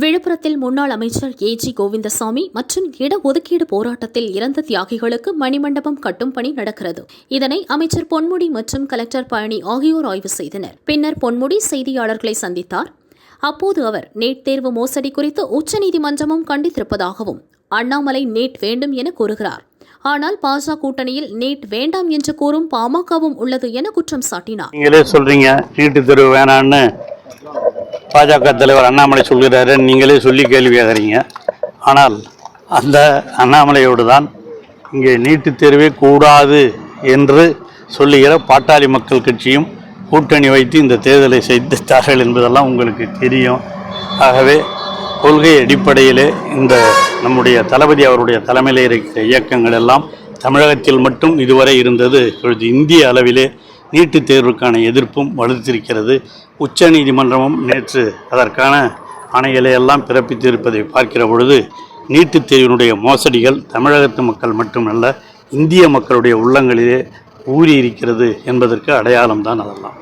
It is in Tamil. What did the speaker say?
விழுப்புரத்தில் முன்னாள் அமைச்சர் ஏ ஜி கோவிந்தசாமி மற்றும் இடஒதுக்கீடு போராட்டத்தில் இறந்த தியாகிகளுக்கு மணிமண்டபம் கட்டும் பணி நடக்கிறது. இதனை அமைச்சர் பொன்முடி மற்றும் கலெக்டர் பழனி ஆகியோர் ஆய்வு செய்தனர். பின்னர் பொன்முடி செய்தியாளர்களை சந்தித்தார். அப்போது அவர் நீட் தேர்வு மோசடி குறித்து உச்சநீதிமன்றமும் கண்டித்திருப்பதாகவும் அண்ணாமலை நீட் வேண்டும் என கூறுகிறார். ஆனால் பாஜக கூட்டணியில் நீட் வேண்டாம் என்று கூறும் பாமகவும் உள்ளது என குற்றம் சாட்டினார். நீங்களே சொல்றீங்க நீட்டு தேர்வு வேணான்னு பாஜக தலைவர் அண்ணாமலை சொல்கிறாரு நீங்களே சொல்லி கேள்வி கேட்குறீங்க. ஆனால் அந்த அண்ணாமலையோடு தான் இங்கே நீட்டுத் தேர்வே கூடாது என்று சொல்லுகிற பாட்டாளி மக்கள் கட்சியும் கூட்டணி வைத்து இந்த தேர்தலை செய்தார்கள் என்பதெல்லாம் உங்களுக்கு தெரியும். ஆகவே கொள்கை அடிப்படையிலே இந்த நம்முடைய தளபதி அவருடைய தலைமையில் இருக்கிற இயக்கங்கள் எல்லாம் தமிழகத்தில் மட்டும் இதுவரை இருந்தது. இப்பொழுது இந்திய அளவிலே நீட்டுத் தேர்வுக்கான எதிர்ப்பும் வலுத்திருக்கிறது. உச்சநீதிமன்றமும் நேற்று அதற்கான ஆணைகளை எல்லாம் பிறப்பித்திருப்பதை பார்க்கிற பொழுது நீட்டுத் தேர்வினுடைய மோசடிகள் தமிழகத்து மக்கள் மட்டுமல்ல இந்திய மக்களுடைய உள்ளங்களிலே ஊறி இருக்கிறது என்பதற்கு அடையாளம்தான் அதெல்லாம்.